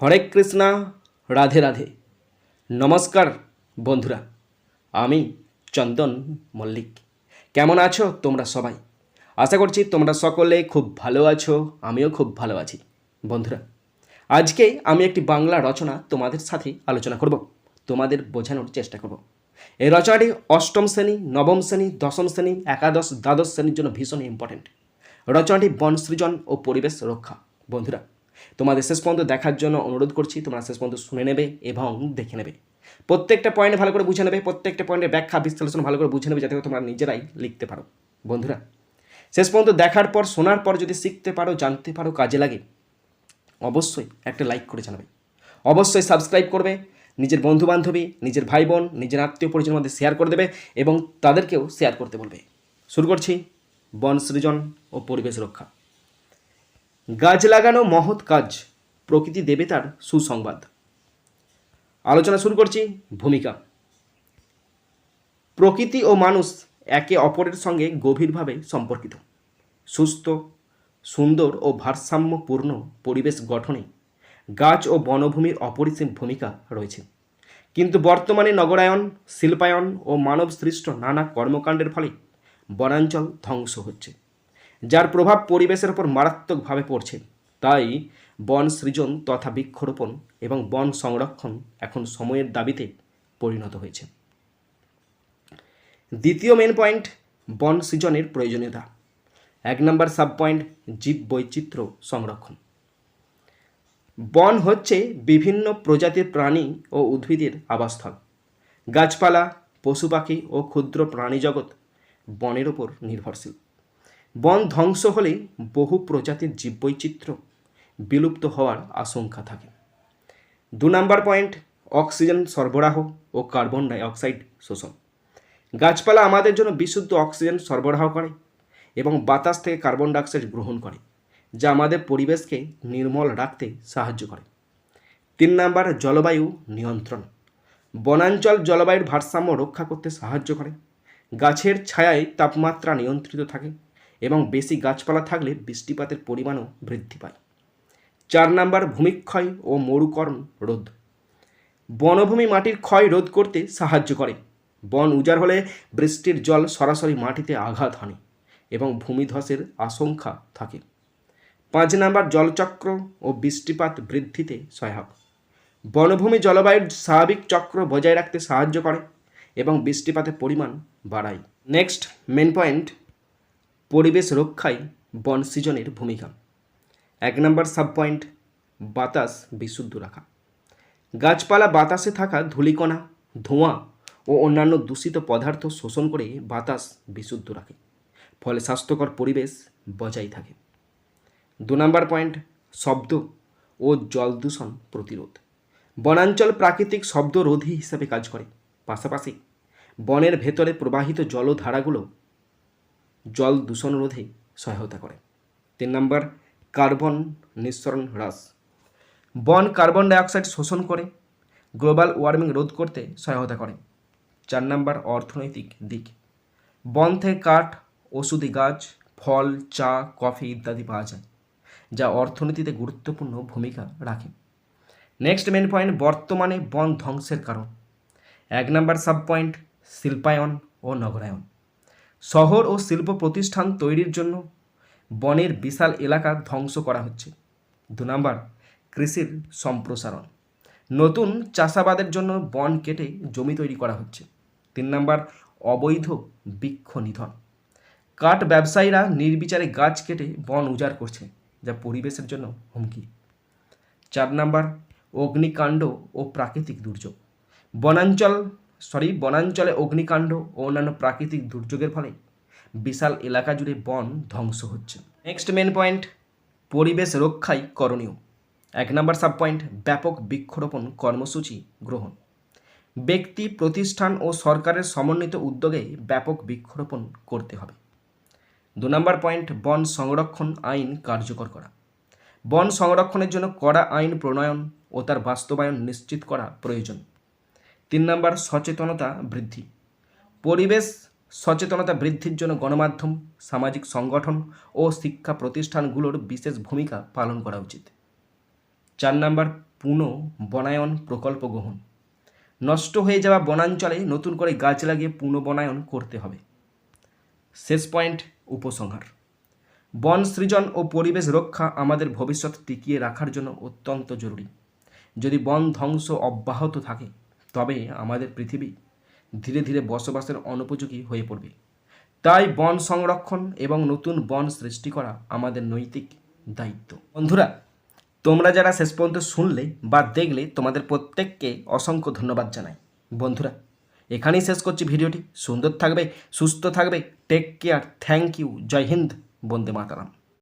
হরে কৃষ্ণা, রাধে রাধে। নমস্কার বন্ধুরা, আমি চন্দন মল্লিক। কেমন আছো তোমরা সবাই? আশা করছি তোমরা সকলে খুব ভালো আছো, আমিও খুব ভালো আছি। বন্ধুরা, আজকে আমি একটি বাংলা রচনা তোমাদের সাথে আলোচনা করব, তোমাদের বোঝানোর চেষ্টা করব। এই রচনাটি অষ্টম শ্রেণি, নবম শ্রেণি, দশম শ্রেণি, একাদশ, দ্বাদশ শ্রেণির জন্য ভীষণ ইম্পর্টেন্ট রচনাটি বন সৃজন ও পরিবেশ রক্ষা। বন্ধুরা তোমাদের শেষ পর্যন্ত দেখার জন্য অনুরোধ করছি, তোমরা শেষ পর্যন্ত শুনে নেবে এবং দেখে নেবে। প্রত্যেকটা পয়েন্ট ভালো করে বুঝে নেবে, প্রত্যেকটা পয়েন্টের ব্যাখ্যা, বিশ্লেষণ ভালো করে বুঝে নেবে যাতে তোমরা নিজেরাই লিখতে পারো। বন্ধুরা, শেষ পর্যন্ত দেখার পর, শোনার পর যদি শিখতে পারো, জানতে পারো, কাজে লাগে, অবশ্যই একটা লাইক করে জানাবে। অবশ্যই সাবস্ক্রাইব করবে, নিজের বন্ধু বান্ধবী নিজের ভাই বোন নিজের আত্মীয় পরিজনের মধ্যে শেয়ার করে দেবে এবং তাদেরকেও শেয়ার করতে বলবে। শুরু করছি বন সৃজন ও পরিবেশ রক্ষা। গাছ লাগানো মহৎ কাজ, প্রকৃতি দেবে তার সুসংবাদ। আলোচনা শুরু করছি ভূমিকা। প্রকৃতি ও মানুষ একে অপরের সঙ্গে গভীরভাবে সম্পর্কিত। সুস্থ, সুন্দর ও ভারসাম্যপূর্ণ পরিবেশ গঠনে গাছ ও বনভূমির অপরিসীম ভূমিকা রয়েছে। কিন্তু বর্তমানে নগরায়ন, শিল্পায়ন ও মানব সৃষ্ট নানা কর্মকাণ্ডের ফলে বনাঞ্চল ধ্বংস হচ্ছে। যার প্রভাব পরিবেশের ওপর মারাত্মকভাবে পড়ছে। তাই বন সৃজন তথা বৃক্ষরোপণ এবং বন সংরক্ষণ এখন সময়ের দাবিতে পরিণত হয়েছে। দ্বিতীয় মেন পয়েন্ট বন সৃজনের প্রয়োজনীয়তা। এক নম্বর সাব পয়েন্ট জীব বৈচিত্র্য সংরক্ষণ। বন হচ্ছে বিভিন্ন প্রজাতির প্রাণী ও উদ্ভিদের আবাসস্থল। গাছপালা, পশু পাখি ও ক্ষুদ্র প্রাণী জগৎ বনের ওপর নির্ভরশীল। বন ধ্বংস হলে বহু প্রজাতির জীববৈচিত্র্য বিলুপ্ত হওয়ার আশঙ্কা থাকে। দু নম্বর পয়েন্ট, অক্সিজেন সরবরাহ ও কার্বন ডাইঅক্সাইড শোষণ। গাছপালা আমাদের জন্য বিশুদ্ধ অক্সিজেন সরবরাহ করে এবং বাতাস থেকে কার্বন ডাইঅক্সাইড গ্রহণ করে, যা আমাদের পরিবেশকে নির্মল রাখতে সাহায্য করে। তিন নাম্বার, জলবায়ু নিয়ন্ত্রণ। বনাঞ্চল জলবায়ুর ভারসাম্য রক্ষা করতে সাহায্য করে। গাছের ছায়ায় তাপমাত্রা নিয়ন্ত্রিত থাকে। এবং বেশি গাছপালা থাকলে বৃষ্টিপাতের পরিমাণও বৃদ্ধি পায়। চার নাম্বার, ভূমিক্ষয় ও মরুকরণ রোধ। বনভূমি মাটির ক্ষয় রোধ করতে সাহায্য করে। বন উজাড় হলে বৃষ্টির জল সরাসরি মাটিতে আঘাত হানে এবং ভূমিধসের আশঙ্কা থাকে। পাঁচ নাম্বার, জলচক্র ও বৃষ্টিপাত বৃদ্ধিতে সহায়ক। বনভূমি জলবায়ুর স্বাভাবিক চক্র বজায় রাখতে সাহায্য করে এবং বৃষ্টিপাতের পরিমাণ বাড়ায়। নেক্সট মেন পয়েন্ট পরিবেশ রক্ষায় বন সৃজনের ভূমিকা। এক নম্বর সাব পয়েন্ট বাতাস বিশুদ্ধ রাখা। গাছপালা বাতাসে থাকা ধূলিকণা, ধোঁয়া ও অন্যান্য দূষিত পদার্থ শোষণ করে বাতাস বিশুদ্ধ রাখে, ফলে স্বাস্থ্যকর পরিবেশ বজায় থাকে। দু নম্বর পয়েন্ট, শব্দ ও জল দূষণ প্রতিরোধ। বনাঞ্চল প্রাকৃতিক শব্দ রোধী হিসাবে কাজ করে। পাশাপাশি বনের ভেতরে প্রবাহিত জলধারাগুলো জল দূষণ রোধে সহায়তা করে। তিন নম্বর, কার্বন নিঃসরণ হ্রাস। বন কার্বন ডাইঅক্সাইড শোষণ করে, গ্লোবাল ওয়ার্মিং রোধ করতে সহায়তা করে। চার নম্বর, অর্থনৈতিক দিক। বন থেকে কাঠ, ওষুধি গাছ, ফল, চা, কফি ইত্যাদি পাওয়া যায়, যা অর্থনীতিতে গুরুত্বপূর্ণ ভূমিকা রাখে। নেক্সট মেন পয়েন্ট, বর্তমানে বন ধ্বংসের কারণ। এক নম্বর সাব পয়েন্ট, শিল্পায়ন ও নগরায়ন। শহর ও শিল্প প্রতিষ্ঠান তৈরির জন্য বনের বিশাল এলাকা ধ্বংস করা হচ্ছে। দু নম্বর, কৃষির সম্প্রসারণ। নতুন চাষাবাদের জন্য বন কেটে জমি তৈরি করা হচ্ছে। তিন নম্বর, অবৈধ বৃক্ষ নিধন। কাঠ ব্যবসায়ীরা নির্বিচারে গাছ কেটে বন উজাড় করছে, যা পরিবেশের জন্য হুমকি। চার নম্বর, অগ্নিকাণ্ড ও প্রাকৃতিক দুর্যোগ। বনাঞ্চল সরি, বনাঞ্চলে অগ্নিকাণ্ড ও অন্যান্য প্রাকৃতিক দুর্যোগের ফলে বিশাল এলাকা জুড়ে বন ধ্বংস হচ্ছে। নেক্সট মেন পয়েন্ট পরিবেশ রক্ষাই করণীয়। এক নম্বর সাব পয়েন্ট ব্যাপক বৃক্ষরোপণ কর্মসূচি গ্রহণ। ব্যক্তি, প্রতিষ্ঠান ও সরকারের সমন্বিত উদ্যোগে ব্যাপক বৃক্ষরোপণ করতে হবে। দু নম্বর পয়েন্ট বন সংরক্ষণ আইন কার্যকর করা। বন সংরক্ষণের জন্য কড়া আইন প্রণয়ন ও তার বাস্তবায়ন নিশ্চিত করা প্রয়োজন। তিন নম্বর সচেতনতা বৃদ্ধি। পরিবেশ সচেতনতা বৃদ্ধির জন্য গণমাধ্যম, সামাজিক সংগঠন ও শিক্ষা প্রতিষ্ঠানগুলোর বিশেষ ভূমিকা পালন করা উচিত। চার নম্বর, পুনঃ বনায়ন প্রকল্প গ্রহণ। নষ্ট হয়ে যাওয়া বনাঞ্চলে নতুন করে গাছ লাগিয়ে পুনঃবনায়ন করতে হবে। শেষ পয়েন্ট, উপসংহার। বন সৃজন ও পরিবেশ রক্ষা আমাদের ভবিষ্যৎ টিকিয়ে রাখার জন্য অত্যন্ত জরুরি। যদি বন ধ্বংস অব্যাহত থাকে তবে আমাদের পৃথিবী ধীরে ধীরে বসবাসের অনুপযোগী হয়ে পড়বে। তাই বন সংরক্ষণ এবং নতুন বন সৃষ্টি করা আমাদের নৈতিক দায়িত্ব। বন্ধুরা, তোমরা যারা শেষ পর্যন্ত শুনলে বা দেখলে, তোমাদের প্রত্যেককে অসংখ্য ধন্যবাদ জানাই। বন্ধুরা, এখানেই শেষ করছি ভিডিওটি। সুন্দর থাকবে, সুস্থ থাকবে। Take care thank you Jai Hind. Vande Mataram.